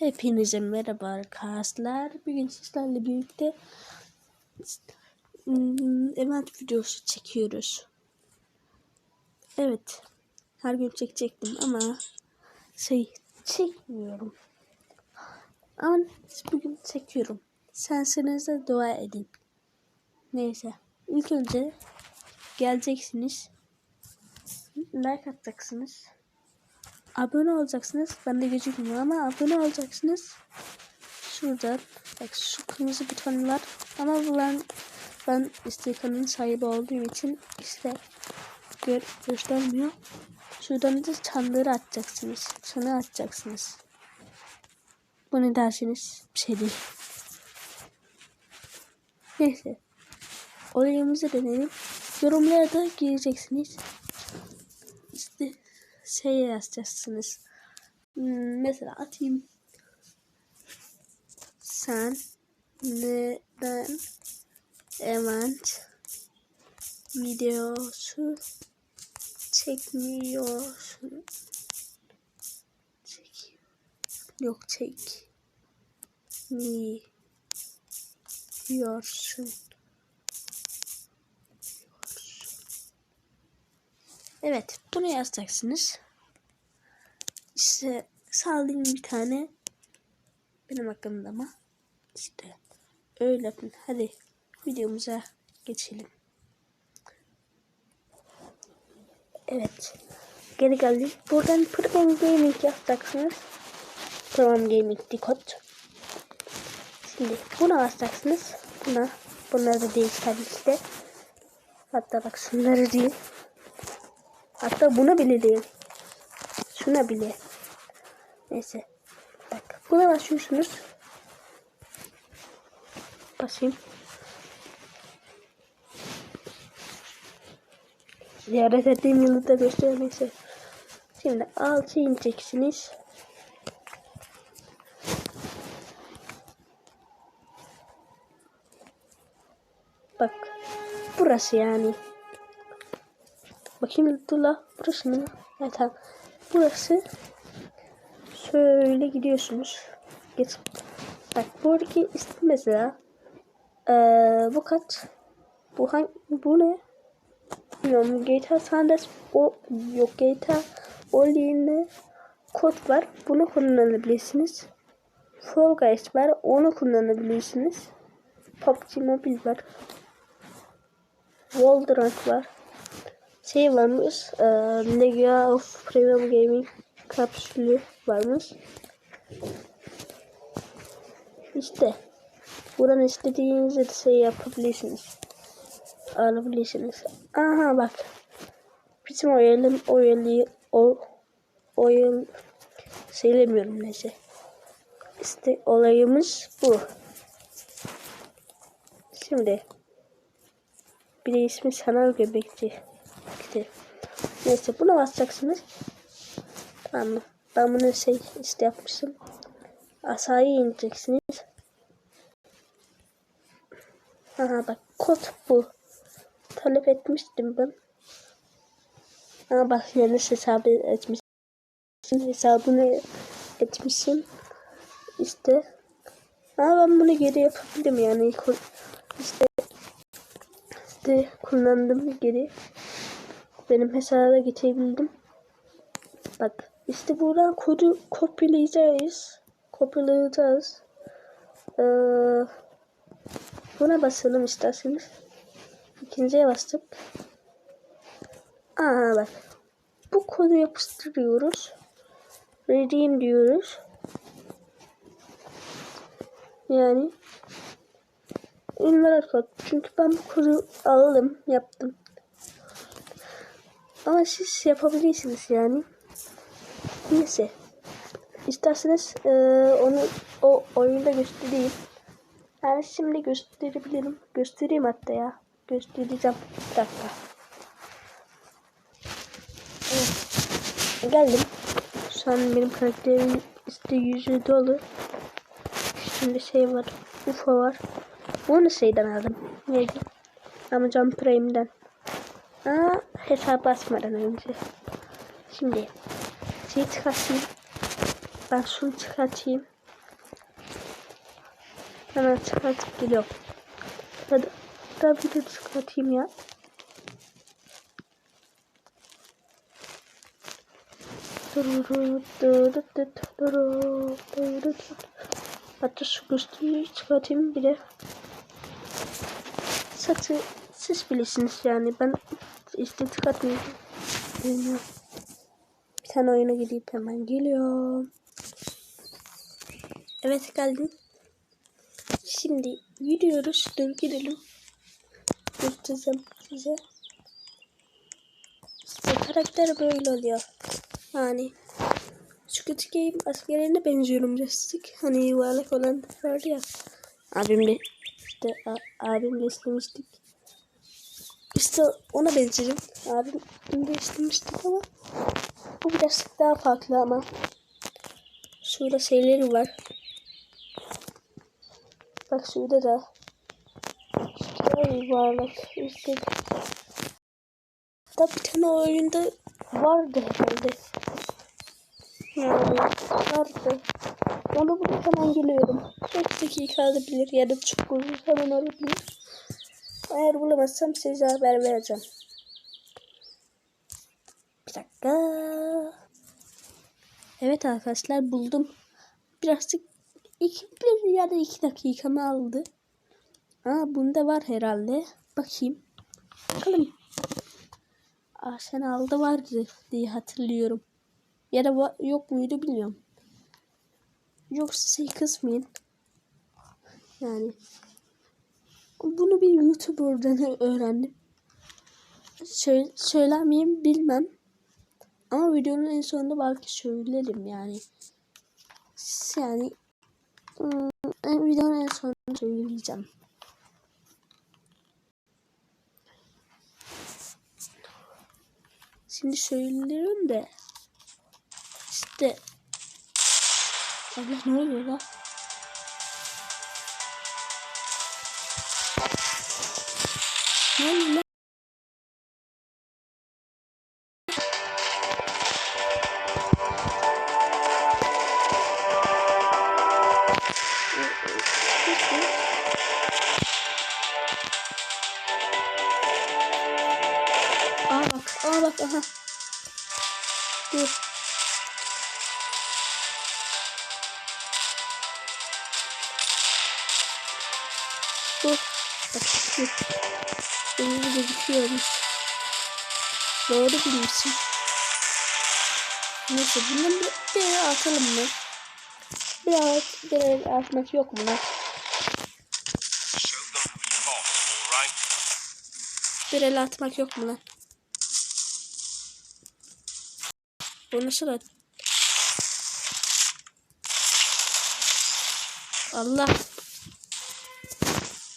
Hepinize merhaba arkadaşlar. Bugün sizlerle birlikte event videosu çekiyoruz. Evet. Her gün çekecektim ama şey çekmiyorum. Ama bugün çekiyorum. Sensiniz de dua edin. Neyse. İlk önce geleceksiniz. Like atacaksınız abone olacaksınız. Ben de gözükmüyor ama abone olacaksınız. Şuradan bak şu kırmızı buton var. Ama bu ben istekanın sahibi olduğum için işte gör, göstermiyor. Şuradan da çanları atacaksınız. Çanı atacaksınız. Bu ne dersiniz? Bir şey değil. Neyse. Olayımıza dönelim. Yorumlara da gireceksiniz. Şey yazacaksınız. Hmm, mesela atayım. Sen neden event videosu çekmiyorsun? Çek. Yok çek. Mi yorsun. Evet, bunu yazacaksınız. İşte sallayayım bir tane. Benim hakkımda ama. İşte öyle yapın. Hadi videomuza geçelim. Evet. Geri geldik. Buradan Program Gaming yapacaksınız. Program Gaming Decode. Şimdi buna basacaksınız. Buna. Bunları da değil tabii ki de. Hatta bak şunları değil. Hatta buna bile değil. Şuna bile. Neyse. Bak buna basıyorsunuz. Basayım. Ziyaret ettiğim yılı da gösteriyor neyse. Şimdi altı ineceksiniz. Bak. Burası yani. Bakayım dur. Burası mı? Evet tamam. Burası şöyle gidiyorsunuz. Geç. Bak buradaki isim mesela ee, bu kaç? Bu hangi? Bu ne? Bilmiyorum. GTA Sanders o yok GTA Only'inde kod var. Bunu kullanabilirsiniz. Fall Guys var. Onu kullanabilirsiniz. PUBG Mobile var. Valorant var şey varmış. E, Lega of Premium Gaming kapsülü varmış. İşte buradan istediğiniz şey yapabilirsiniz. Alabilirsiniz. Aha bak. Bizim oyalım oyalıyı o oyun söylemiyorum neyse. İşte olayımız bu. Şimdi bir de ismi sanal göbekçi gitti. Neyse buna basacaksınız. Tamam? Ben bunu şey işte yapmışım. Asayı ineceksiniz. Aha bak kod bu. Talep etmiştim ben. Ama bak yanlış hesabı etmişim. Hesabını etmişim. İşte. Ama ben bunu geri yapabildim yani. İşte, işte kullandım geri benim hesaba geçebildim. Bak işte buradan kodu kopyalayacağız. Kopyalayacağız. Ee, buna basalım isterseniz. İkinciye bastık. Aa bak. Bu kodu yapıştırıyoruz. Redeem diyoruz. Yani invalid kod. Çünkü ben bu kodu aldım, yaptım. Ama siz yapabilirsiniz yani. Neyse. İsterseniz e, onu o oyunda göstereyim. Yani şimdi gösterebilirim. Göstereyim hatta ya. Göstereceğim. Bir dakika. Geldim. Şu an benim karakterimin işte yüzü dolu. Şimdi şey var. UFO var. Bunu şeyden aldım. Neydi? Amazon Prime'den. Aa, hesap basmadan önce. Şimdi şey çıkartayım. Ben şunu çıkartayım. Hemen çıkartıp geliyorum. Hadi. Ben bir de çıkartayım ya. Hatta şu göstermeyi çıkartayım bir de. Satı siz bilirsiniz yani ben işte çıkartmayı bilmiyorum. Bir tane oyuna gidip hemen geliyorum. Evet geldim. Şimdi gidiyoruz. Dur gidelim. Göstereceğim size. İşte karakter böyle oluyor. Yani Squid Game askerlerine benziyorum birazcık. Hani yuvarlak olan vardı ya. Abimle işte abimle istemiştik. İşte ona benzerim. Abim de istemiştik ama bu birazcık daha farklı ama. Şurada şeyleri var. Bak şurada da işte yuvarlak işte da bir tane oyunda vardı herhalde. Yani vardı. Onu bulup hemen geliyorum. 5 dakika alabilir ya da çok uzun zaman alabilir. Eğer bulamazsam size haber vereceğim. Bir dakika. Evet arkadaşlar buldum. Birazcık iki, bir ya da iki dakikamı aldı. Aa bunda var herhalde. Bakayım. Bakalım. Arsenal'da vardı diye hatırlıyorum. Ya da yok muydu bilmiyorum. Yoksa şey kısmayın. Yani bunu bir YouTuber'dan öğrendim. Söyle, söyler miyim bilmem. Ama videonun en sonunda belki söylerim yani. Yani en- videonun en sonunda söyleyeceğim. Şimdi söylüyorum da işte Allah ne oluyor lan? Aa bak, aha. Dur. Dur. Bak, dur. Benim gözüküyormuş. Doğru bilmişsin. Neyse, bundan bir, el atalım mı? Biraz bir el atmak yok mu lan? Bir el atmak yok mu lan? Bu nasıl? Allah.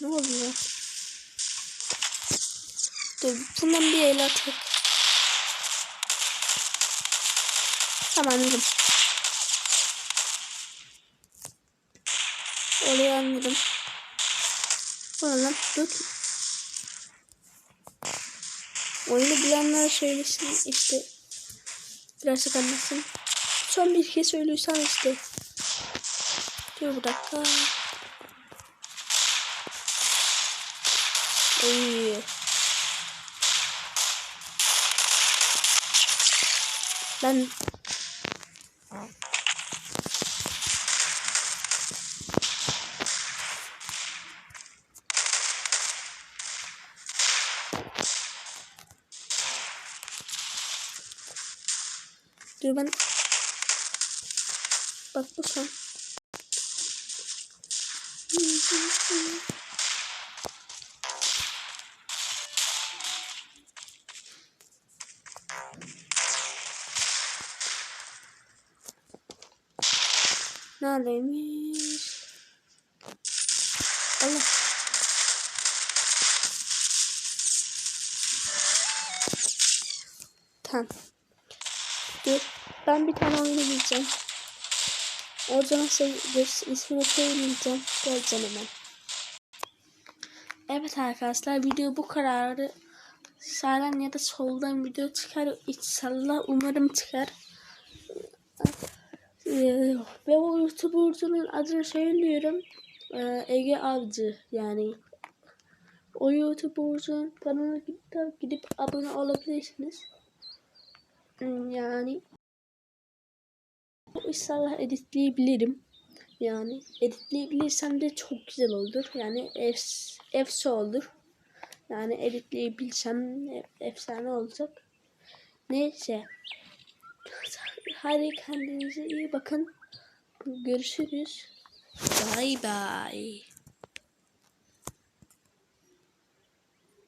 Ne oluyor? Dur, bundan bir el atıp. Tamam anladım. Orayı anladım. Lan? Dur. Oyunu bilenler söylesin işte. Birazcık anlatsın. Son bir kez söylüyorsan işte. Dur bir dakika. Oy. Ben Dur ben Bak bu son. Neredeymiş? Allah. Tamam. Dur. Ben bir tane oyuna gireceğim. O zaman şey, ismini söyleyeceğim. Geleceğim hemen. Evet arkadaşlar video bu kararı sağdan ya da soldan video çıkar. İnşallah umarım çıkar. Ee, ve o YouTuber'cunun adını söylüyorum. Ee, Ege Avcı yani o YouTuber'ın kanalına gidip, gidip abone olabilirsiniz. Yani inşallah editleyebilirim. Yani editleyebilirsem de çok güzel olur. Yani ef, efse olur. Yani editleyebilsem e- efsane olacak. Neyse. Hadi kendinize iyi bakın. Görüşürüz. Bye bye.